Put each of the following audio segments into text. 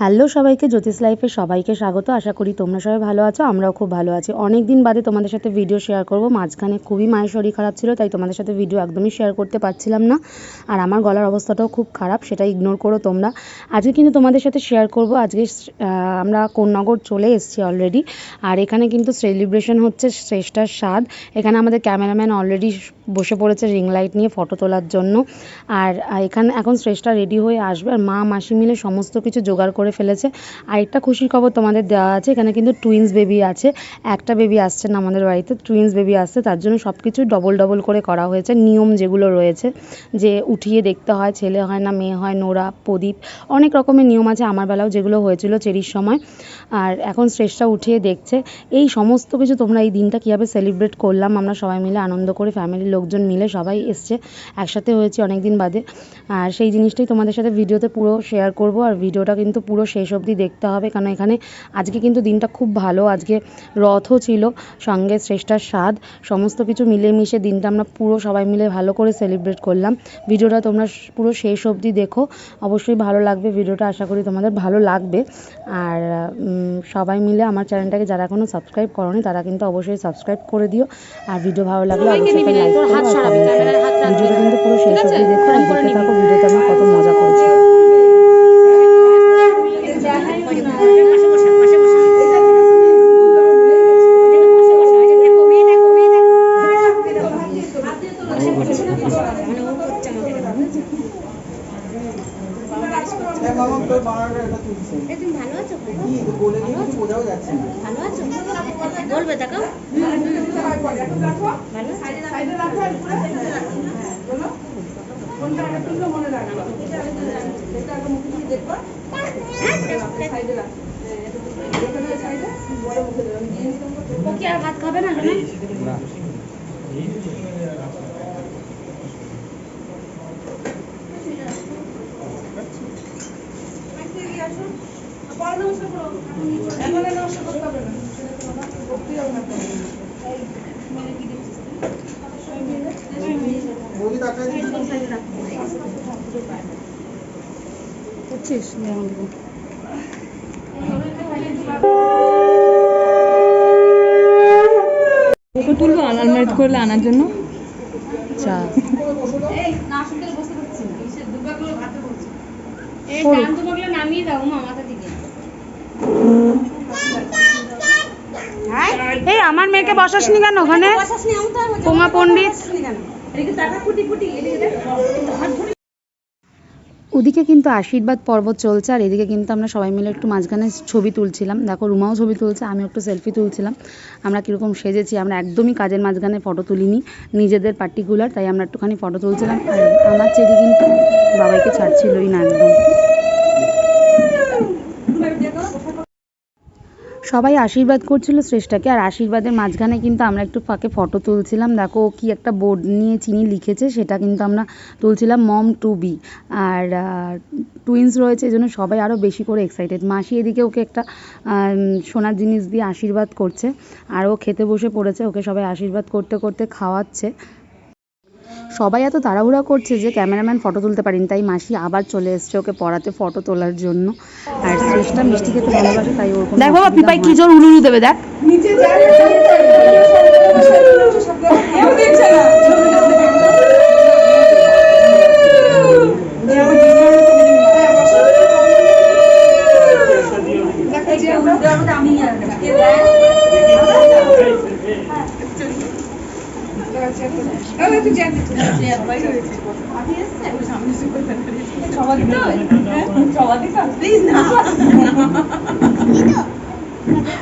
Hello সবাইকে, জ্যোতিষ লাইফে সবাইকে স্বাগত। আশা করি তোমরা সবাই ভালো আছো, আমরাও খুব ভালো আছি। অনেক দিন বাদে তোমাদের সাথে ভিডিও শেয়ার করব। মাঝখানে খুবই মায়ের শরীর খারাপ ছিল, তাই তোমাদের সাথে ভিডিও একদমই শেয়ার করতে পারছিলাম না। আর আমার গলার অবস্থাটাও খুব খারাপ, সেটা ইগনোর করো তোমরা। আজকে কিন্তু তোমাদের সাথে শেয়ার করব। আজকে আমরা কোন্নগর চলে এসেছি অলরেডি আর এখানে কিন্তু সেলিব্রেশন হচ্ছে শ্রেষ্ঠার স্বাদ। এখানে আমাদের ক্যামেরাম্যান অলরেডি বসে পড়েছে রিং লাইট নিয়ে ফটো তোলার জন্য। আর এখানে, এখন শ্রেষ্ঠা রেডি হয়ে আসবে। আর মা, মাসি মিলে সমস্ত কিছু জোগাড় ফেলেছে। আরেকটা খুশির খবর তোমাদের দেওয়া আছে, এখানে কিন্তু টুইন্স বেবি আছে। একটা বেবি আসছে না আমাদের বাড়িতে টুইন্স বেবি আসছে, তার জন্য সব কিছু ডবল ডবল করে করা হয়েছে। নিয়ম যেগুলো রয়েছে, যে উঠিয়ে দেখতে হয়, ছেলে হয় না, মেয়ে হয়, নোরা, প্রদীপ, অনেক রকমের নিয়ম আছে আমার বেলাও যেগুলো হয়েছিল চেরির সময়। আর এখন শ্রেষ্ঠা উঠিয়ে দেখছে। এই সমস্ত কিছু তোমরা এই দিনটা কীভাবে সেলিব্রেট করলাম, আমরা সবাই মিলে আনন্দ করে ফ্যামিলির লোকজন মিলে সবাই এসছে, একসাথে হয়েছি অনেক দিন বাদে। আর সেই জিনিসটাই তোমাদের সাথে ভিডিওতে পুরো শেয়ার করব, আর ভিডিওটা কিন্তু পুরো শেষ অবধি দেখতে হবে। কারণ এখানে আজকে কিন্তু দিনটা খুব ভালো আজকে রথও ছিল সঙ্গে শ্রেষ্ঠার স্বাদ সমস্ত কিছু মিলেমিশে দিনটা আমরা পুরো সবাই মিলে ভালো করে সেলিব্রেট করলাম। ভিডিওটা তোমরা পুরো শেষ অবধি দেখো অবশ্যই ভালো লাগবে ভিডিওটা আশা করি তোমাদের ভালো লাগবে। আর সবাই মিলে আমার চ্যানেলটাকে যারা এখনও সাবস্ক্রাইব করনি তারা কিন্তু অবশ্যই সাবস্ক্রাইব করে দিও। আর ভিডিও ভালো লাগলে অবশ্যই লাইক করো। ভিডিওটা কিন্তু পুরো শেষ অবধি দেখো আর দেখতে থাকো ভিডিওতে আমরা কত মজা করেছি। ভালো আছো বলবে দেখো কি আর ভাত খাবে না না করছিস তুলবো আনলাইট করলে আনার জন্য চা নামিয়ে দাও মাথা থেকে। এই আমার মেয়েকে বসাসনি কেন ওখানে? পোঙা পণ্ডিত। ওদিকে কিন্তু আশীর্বাদ পর্ব চলছে আর এদিকে কিন্তু আমরা সবাই মিলে একটু মাঝখানে ছবি তুলছিলাম। দেখো রুমাও ছবি তুলছে আমি একটু সেলফি তুলছিলাম। আমরা কীরকম সেজেছি আমরা একদমই কাজের মাঝখানে ফটো তুলিনি নিজেদের পার্টিকুলার তাই আমরা একটুখানি ফটো তুলছিলাম। আর আমার চেরি কিন্তু বাবাইকে ছাড়ছিলই না একদম। সবাই আশীর্বাদ করছিল শ্রেষ্ঠাকে, আর আশীর্বাদের মাঝখানে কিন্তু আমরা একটু ফাঁকে ফটো তুলছিলাম। দেখো, ও কি একটা বোর্ড নিয়ে চিনি লিখেছে, সেটা কিন্তু আমরা তুলছিলাম মম টু বি আর টুইন্স রয়েছে এই সবাই আরও বেশি করে এক্সাইটেড মাসি এদিকে ওকে একটা সোনার জিনিস দিয়ে আশীর্বাদ করছে। আর ও খেতে বসে পড়েছে, ওকে সবাই আশীর্বাদ করতে করতে খাওয়াচ্ছে। সবাই এত তাড়াহুড়া করছে যে ক্যামেরাম্যান ফটো তুলতে পারিনি তাই মাসি আবার চলে এসছে ওকে পড়াতে ফটো তোলার জন্য। আর শ্রেষ্ঠা মিষ্টি খেতে ভালোবাসে তাই ওর দেখ বাবা পিপাই কি জোর উলুলু দেবে দেখ।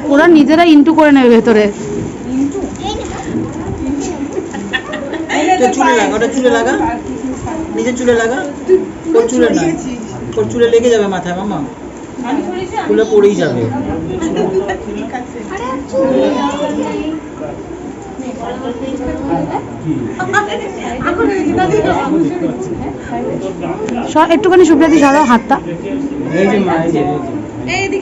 ওরা নিজেরা ইন্টু করে নেবে ভেতরে। চুলে লাগা ওটা চুলে লাগা? নিজের চুলে লাগা? ওর চুলে না ওর চুলে লেগে যাবে মাথায় মামা। চুলে পড়েই যাবে। একটুখানি সুপ্রিয়াদি সরাও হাতটা। এই যে মা এই যে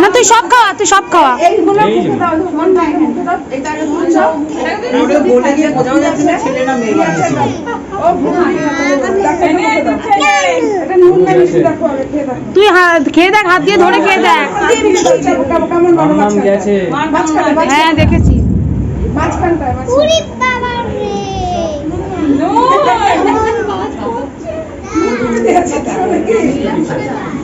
না তুই সব খাওয়া তুই সব খাওয়া তুই খেয়ে দেখ হাত দিয়ে ধরে খেয়ে দেখ হ্যাঁ দেখেছি উরি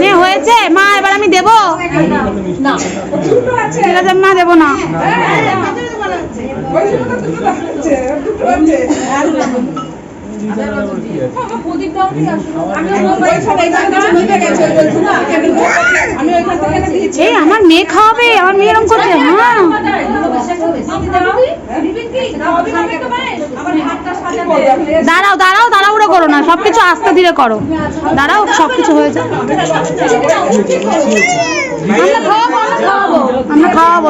নে হয়েছে মা এবার আমি দেবো ঠিক আছে মা দেবো না এই, আমার মেয়ে খাওয়াবে? আমার মেয়ে এরকম করছে হ্যাঁ। দাঁড়াও দাঁড়াও তাড়াহুড়ো করো না। সবকিছু আস্তে ধীরে করো। দাঁড়াও, সবকিছু হয়ে যাবে আমরা খাওয়াবো আমরা খাওয়াবো।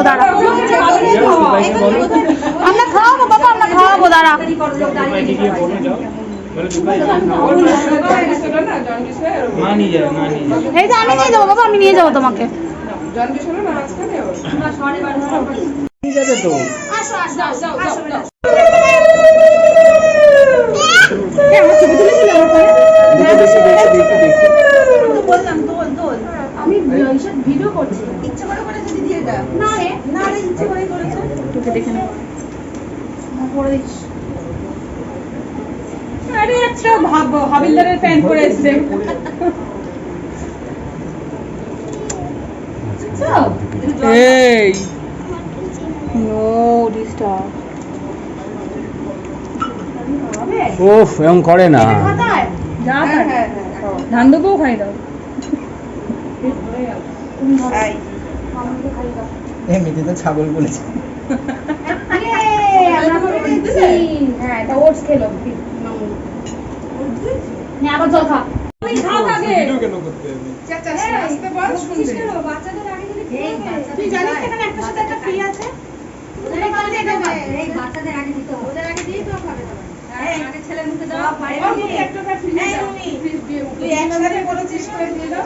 আমরা খাওয়াবো দাঁড়া। নিয়ে যাবে এই যে আমি নিয়ে যাব বাবা আমি নিয়ে যাব তোমাকে। নিয়ে যাবে তো দেখি দেখি দেখি দেখি দেখি। আরে একটা ভাব হাবিলদারের প্যান্ট পরে এসছে। এই। নো ডিস্টার্ব ওফ এরকম করে না। যা ধান দেবো খাই দাও। এমনিতে তো ছাগল বলেছে। হ্যাঁ এটা ওটস খেলো নে আবার জল খা। তুই জানিস এখানে একটা সাথে একটা ফ্রি আছে? ওদের আগে দিতে হবে এই বাচ্চাদের আগে দিতে হবে। ওদের আগে দিয়ে তো খাবে আগে ছেলের মুখে দাও বাইরে দিয়ে একটা ফ্রি তুই একসাথে করেছিস কিন্তু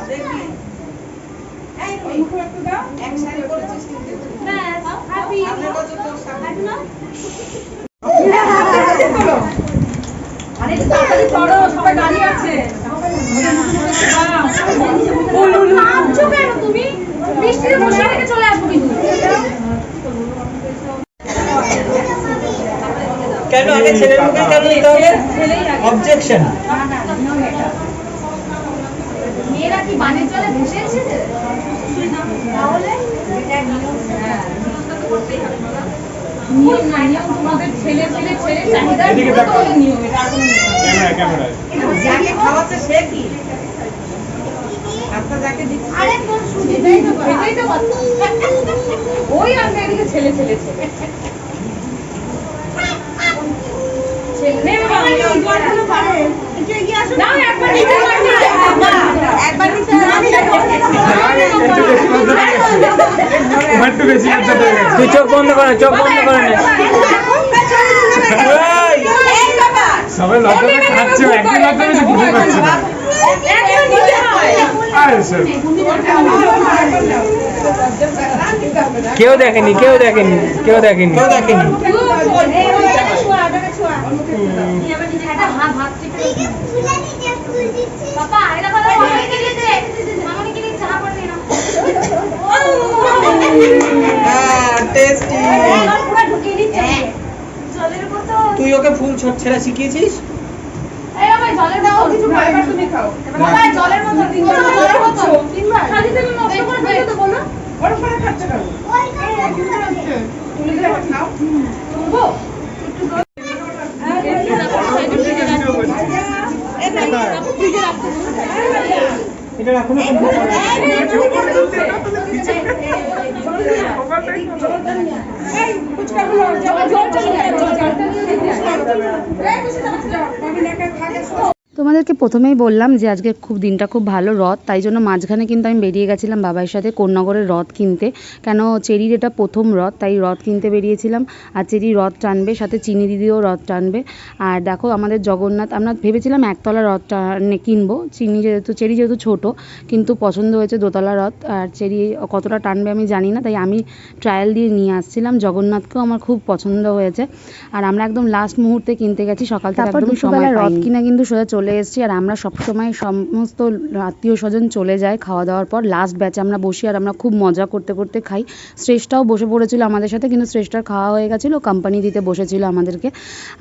কেন আগে ছেলের মুখে কেন দিতে হবে? অবজেকশন মেয়েরা কি বানের জলে ভেসে এসেছে? তাহলে নিয়ম না তোমাদের ছেলে ছেলে ছেলে চাহিদা নিয়ম এটা। যাকে খাওয়াচ্ছে সে কি? আচ্ছা ওই আছে এদিকে ছেলে ছেলে ছেলে। ছেলে তুই চোখ বন্ধ করে চোখ বন্ধ করে সবাই লজ্জাতে খাচ্ছে না। নিচে হয় আরে স্যার। কেউ দেখেনি কেউ দেখেনি কেউ দেখেনি। কেউ দেখেনি পাপা এটা কথা মামাকে দিয়ে দে মামাকে দিয়ে চা করে দিলাম হ্যাঁ টেস্টি তুই ওকে ফুল ছোট ছেঁড়া শিখিয়েছিস এই বাবা জলের মতো কিছু খাবার তুমি খাও বাবা জলের মতো তিনবার জলের মতো তিনবার খালি তুমি নষ্ট করে ফেলো তো বলো ওর উপরে খাচ্ছে কেন তুলে দিলে খাও তুলবো এটা রাখুন ফুচকাগুলো জল জল চলে যায় জল জল এই বসে যাচ্ছে যাও আমি নাকে খাগে তোমাদেরকে প্রথমেই বললাম যে আজকে খুব দিনটা খুব ভালো রথ তাই জন্য মাঝখানে কিন্তু আমি বেরিয়ে গেছিলাম বাবার সাথে কোন্নগরের রথ কিনতে। কেন চেরির এটা প্রথম রথ তাই রথ কিনতে বেরিয়েছিলাম। আর চেরি রথ টানবে সাথে চিনি দিদিও রথ টানবে। আর দেখো আমাদের জগন্নাথ আমরা ভেবেছিলাম একতলা রথ টানে কিনবো। চিনি যেহেতু চেরি যেহেতু ছোট কিন্তু পছন্দ হয়েছে দোতলা রথ। আর চেরি কতটা টানবে আমি জানি না তাই আমি ট্রায়াল দিয়ে নিয়ে আসছিলাম। জগন্নাথকেও আমার খুব পছন্দ হয়েছে। আর আমরা একদম লাস্ট মুহূর্তে কিনতে গেছি সকাল থেকে একদম সময় রথ কিনা কিন্তু সোজা চলে এসেছি আর আমরা সবসময় সমস্ত আত্মীয় স্বজন চলে যায় খাওয়া দাওয়ার পর। লাস্ট ব্যাচে আমরা বসি আর আমরা খুব মজা করতে করতে খাই। শ্রেষ্ঠাও বসে পড়েছিল আমাদের সাথে কিন্তু শ্রেষ্ঠার খাওয়া হয়ে গেছিল কোম্পানি দিতে বসেছিল আমাদেরকে।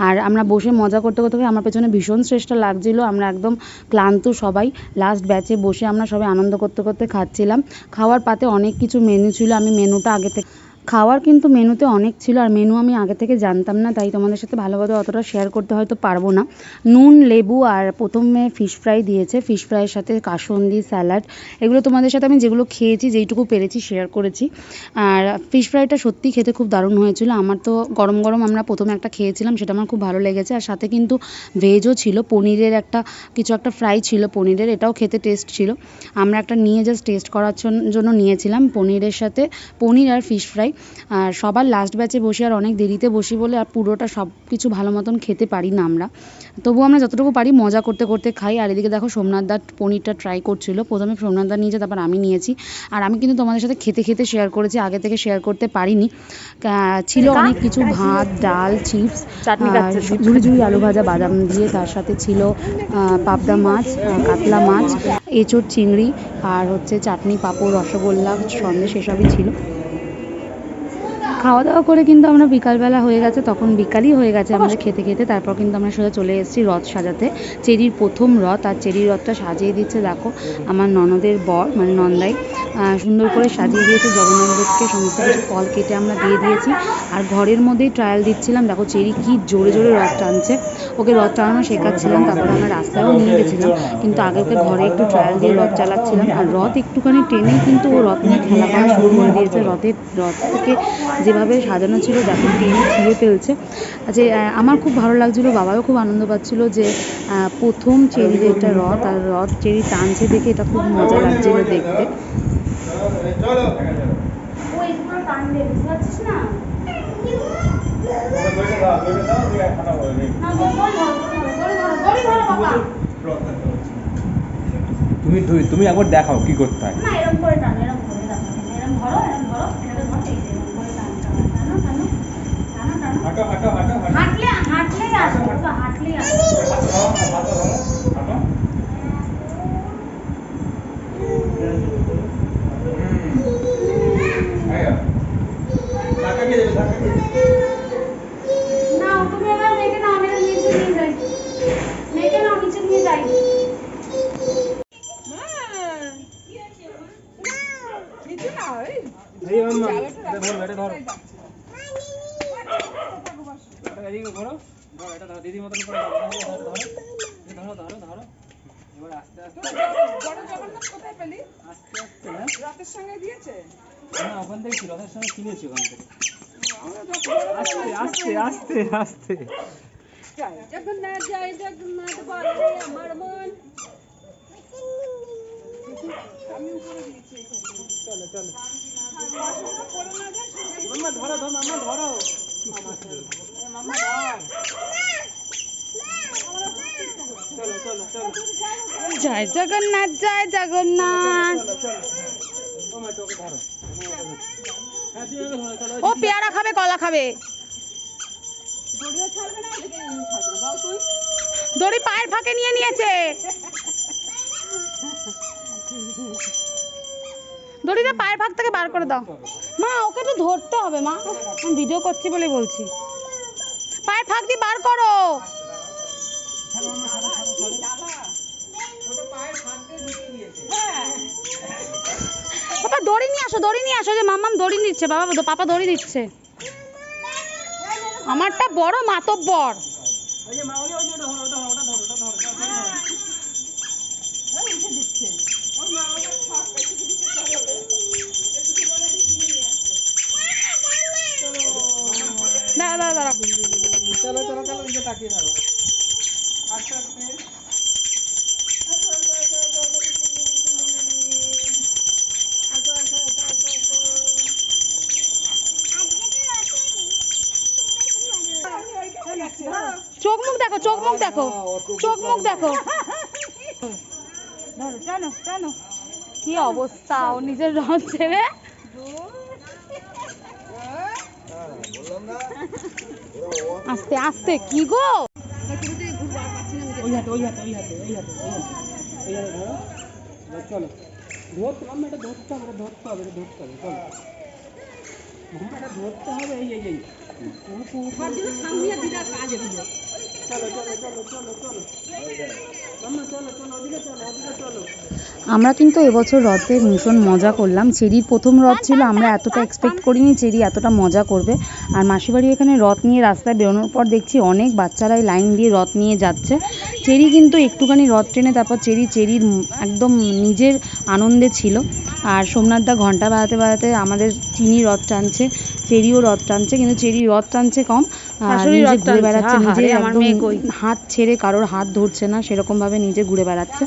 আর আমরা বসে মজা করতে করতে আমার পেছনে ভীষণ শ্রেষ্ঠা লাগছিল, আমরা একদম ক্লান্ত সবাই। লাস্ট ব্যাচে বসে আমরা সবাই আনন্দ করতে করতে খাচ্ছিলাম। খাওয়ার পাতে অনেক কিছু মেনু ছিল, আমি মেনুটা আগে থেকে খাওয়ার কিন্তু মেনুতে অনেক ছিল, আর মেনু আমি আগে থেকে জানতাম না, তাই তোমাদের সাথে ভালোভাবে অতটা শেয়ার করতে হয়তো পারব না। নুন, লেবু আর প্রথমে ফিশ ফ্রাই দিয়েছে ফিশ ফ্রাইয়ের সাথে কাসন্দি স্যালাড এগুলো তোমাদের সাথে আমি যেগুলো খেয়েছি, যেইটুকু পেরেছি শেয়ার করেছি। আর ফিশ ফ্রাইটা সত্যিই খেতে খুব দারুণ হয়েছিল, আমার তো গরম গরম আমরা প্রথমে একটা খেয়েছিলাম, সেটা আমার খুব ভালো লেগেছে, আর সাথে কিন্তু ভেজও ছিল, পনিরের একটা, কিছু একটা ফ্রাই ছিল পনিরের, এটাও খেতে টেস্ট ছিল। আমরা একটা নিয়ে জাস্ট টেস্ট করার জন্য নিয়েছিলাম পনিরের সাথে, পনির আর ফিশ ফ্রাই আর সবার লাস্ট ব্যাচে বসে আর অনেক দেরিতে বসি বলে আর পুরোটা সব কিছু ভালো মতন খেতে পারি না আমরা। তবুও আমরা যতটুকু পারি মজা করতে করতে খাই। আর এদিকে দেখো সোমনাথ দা পনিরটা ট্রাই করছিল। প্রথমে সোমনাথ দা নিয়েছে তারপর আমি নিয়েছি। আর আমি কিন্তু তোমাদের সাথে খেতে খেতে শেয়ার করেছি আগে থেকে শেয়ার করতে পারিনি। ছিল অনেক কিছু ভাত ডাল চিপস ঝুড়ি ঝুড়ি আলু ভাজা বাদাম দিয়ে। তার সাথে ছিল পাবদা মাছ কাতলা মাছ এঁচোড় চিংড়ি আর হচ্ছে চাটনি পাঁপড় রসগোল্লা সন্দেশ এসবই ছিল। খাওয়া দাওয়া করে কিন্তু আমরা বিকালবেলা হয়ে গেছে, তখন বিকালই হয়ে গেছে আমাদের খেতে খেতে। তারপর কিন্তু আমরা সোজা চলে এসেছি রথ সাজাতে। চেরির প্রথম রথ আর চেরির রথটা সাজিয়ে দিচ্ছে দেখো, আমার ননদের বর মানে নন্দাই। সুন্দর করে সাজিয়ে দিয়েছে, জগন্নাথদেবকে সমস্ত কিছু ফল কেটে আমরা দিয়ে দিয়েছি। আর ঘরের মধ্যেই ট্রায়াল দিচ্ছিলাম, দেখো, চেরি কি জোরে জোরে রথ টানছে। ওকে রথ চালানো শেখাচ্ছিলাম, তারপর আমরা রাস্তায়ও নিয়ে গেছিলাম। কিন্তু আগে ওকে ঘরে একটু ট্রায়াল দিয়ে রথ চালাচ্ছিলাম। আর রথ একটুখানি টেনেই কিন্তু ও রথ নিয়ে খেলা করা শুরু করে দিয়েছে। রথের, রথ থেকে যেভাবে সাজানো ছিল দেখো টেনে ছিঁড়ে ফেলছে। যে আমার খুব ভালো লাগছিল, বাবাও খুব আনন্দ পাচ্ছিলো যে প্রথম চেরির একটা রথ, আর রথ চেরি টানছে দেখে এটা খুব মজা লাগছিল দেখতে। তুমি তুমি- তুমি একবার দেখাও কি করতে হয়। হাঁটলে হাঁটলে হাঁটলে টান এরকম করে দেখো এরকম ধরো এরকম ধরো এটাকে ধরো এই যে এরকম করে টান টানো টানো টানো টানো টানো হাঁটো হাঁটো হাঁটো হাঁটো হাঁটলে হাঁটলেই আসবে তো হাঁটলেই আসবে না তুমি এবার মেয়েকে নাও আমি এবার নিচে নিয়ে যাই মেয়েকে নাও নিচে নিয়ে যাই কিছু না ওই এই মাম্মা এটা ধরো এটা ধরো এটা এদিকে ঘোরো ধরো এটা ধরো দিদির মতন করে ধরো ধরো ধরো এটা ধরো ধরো ধরো এবার আস্তে আস্তে বড় জগন্নাথ কোথায় পেলি আস্তে আস্তে সঙ্গে দিয়েছে? না ওখান থেকে রথের সঙ্গে কিনেছি ওখান থেকে। আস্তে আস্তে আস্তে আস্তে। জগন্নাথ জয় জগন্নাথ বলে আমার মন। আমি উপরে দিয়েছি চলো চলো। মাম্মা ধরো ধরো মাম্মা ধরো। মাম্মা ধর। চলো চলো চলো। জয় জগন্নাথ জয় জগন্নাথ। ও হ্যাঁ পেয়ারা খাবে, কলা খাবে। দড়ি পায়ের ফাঁকে নিয়ে নিয়েছে। দড়িটা পায়ের ফাঁক থেকে বার করে দাও। মা, ওকে তো ধরতে হবে, মা। আমি ভিডিও করছি বলে বলছি। পায়ের ফাঁক দিয়ে বার করো। বাবা দড়ি নিয়ে আসো দড়ি নিয়ে আসো যে মাম্মাম দড়ি নিচ্ছে বাবা পাপা দড়ি নিচ্ছে আমারটা বড় মাতব্বর চোখ মুখ দেখো। কি অবস্থা? ও নিজের রথ ছেড়ে? আস্তে আস্তে কি গো? ওই হাতে ওই হাতে ওই হাতে ওই হাতে ওই হাতে ধরো। চলো। ধরতে মাম্মা এটা ধরতে হবে ধরতে হবে এটা ধরতে হবে চলো। ধরতে হবে এই এই চলো আমরা কিন্তু এবছর রথে ভীষণ মজা করলাম। চেরির প্রথম রথ ছিল, আমরা এতটা এক্সপেক্ট করিনি চেরি এতটা মজা করবে। আর মাসিবাড়ি এখানে রথ নিয়ে রাস্তায় বেরোনোর পর দেখছি অনেক বাচ্চারাই লাইন দিয়ে রথ নিয়ে যাচ্ছে। চেরি কিন্তু একটুখানি রথ টেনে তারপর চেরি চেরির একদম নিজের আনন্দে ছিল। আর সোমনাথদা ঘণ্টা বাজাতে বাজাতে আমাদের চিনি রথ টানছে, চেরিও রথ টানছে, কিন্তু চেরি রথ টানছে কম। নিজে ঘুরে বেড়াচ্ছে হা হা নিজে একদম হাত ছেড়ে কারোর হাত ধরছে না সেরকমভাবে নিজে ঘুরে বেড়াচ্ছে।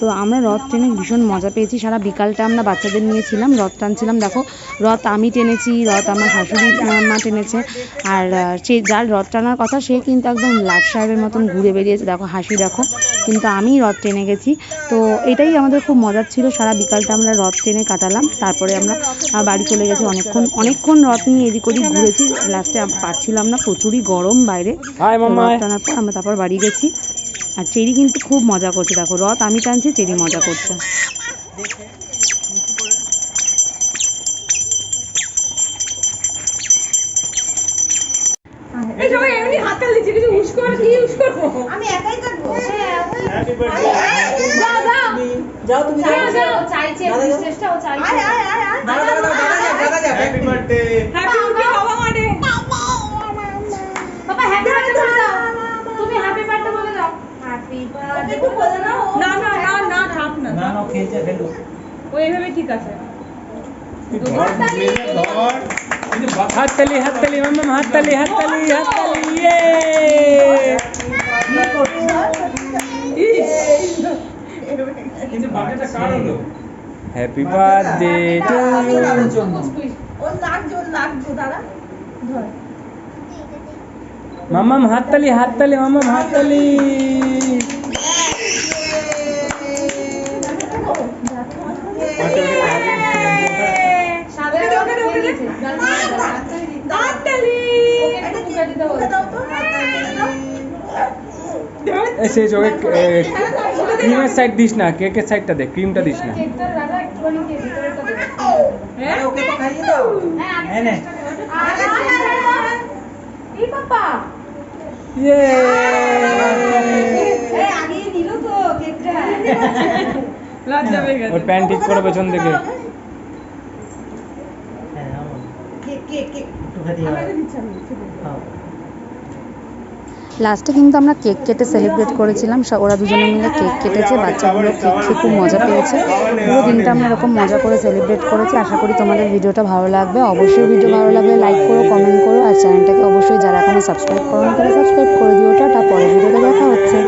তো আমরা রথ টেনে ভীষণ মজা পেয়েছি। সারা বিকালটা আমরা বাচ্চাদের নিয়েছিলাম রথ টানছিলাম। দেখো রথ আমি টেনেছি রথ আমার শাশুড়ি মা টেনেছে। আর সে যার রথ টানার কথা সে কিন্তু একদম লাট সাহেবের মতন ঘুরে বেরিয়েছে। দেখো হাসি দেখো কিন্তু আমি রথ টেনে গেছি। তো এটাই আমাদের খুব মজার ছিল। সারা বিকালটা আমরা রথ টেনে কাটালাম। তারপরে আমরা বাড়ি চলে গেছি অনেকক্ষণ। অনেকক্ষণ রথ নিয়ে এদিক ওদিক ঘুরেছি। লাস্টে পারছিলাম না প্রচুরই গরম বাইরে। রথ টানার পর আমরা তারপর বাড়ি গেছি। আর চেরি কিন্তু খুব মজা করছে দেখো রথ আমি টানছি চেরি মজা করছে আমি একাই যাও তুমি যাও চাইছে দাদা যাও। চেষ্টা ও চাইছে আয় আয় আয় আয় দাদা দাদা দাদা যাও দাদা যাও হ্যাপি বার্থডে ও এইভাবে ঠিক আছে হাততালি হাততালি মাম্মা হাততালি হাততালি হাততালি ইয়ে কিন্তু বার্থডেটা কার হলো হ্যাপি বার্থডে টু কার জন্য ওর লাগছে ওর লাগছে দাঁড়া ধর মাম্মাম হাততালি হাততালি মাম্মাম হাততালি একটু মুখে দিতে বলে দাও তো এসে চোখে ক্রিমের সাইড দিস না কেকের সাইডটা দে ক্রিমটা দিস না কেকটা দাদা একটুখানি দিয়ে ভিতরেটা দেবে আরে ওকে তো খাইয়ে দাও হ্যাঁ নে এই বাবা ইয়ে এই আগিয়ে নিল তো কেকটা লজ্জা পেয়ে গেছে ওর প্যান্ট ঠিক করে পেছন থেকে হ্যাঁ আমার কেক কেক কেক একটু খাইয়ে দাও লাস্টে কিন্তু আমরা কেক কেটে সেলিব্রেট করেছিলাম। ওরা দুজনে মিলে কেক কেটেছে, বাচ্চাগুলো কেক খেয়ে খুব মজা পেয়েছে। পুরো দিনটা আমরা এরকম মজা করে সেলিব্রেট করেছি। আশা করি তোমাদের ভিডিওটা ভালো লাগবে। অবশ্যই ভিডিও ভালো লাগবে লাইক করো কমেন্ট করো, আর চ্যানেলটাকে অবশ্যই যারা এখনও সাবস্ক্রাইব করো তারা সাবস্ক্রাইব করে দিও। টাটা, পরের ভিডিওটা দেখা হচ্ছে।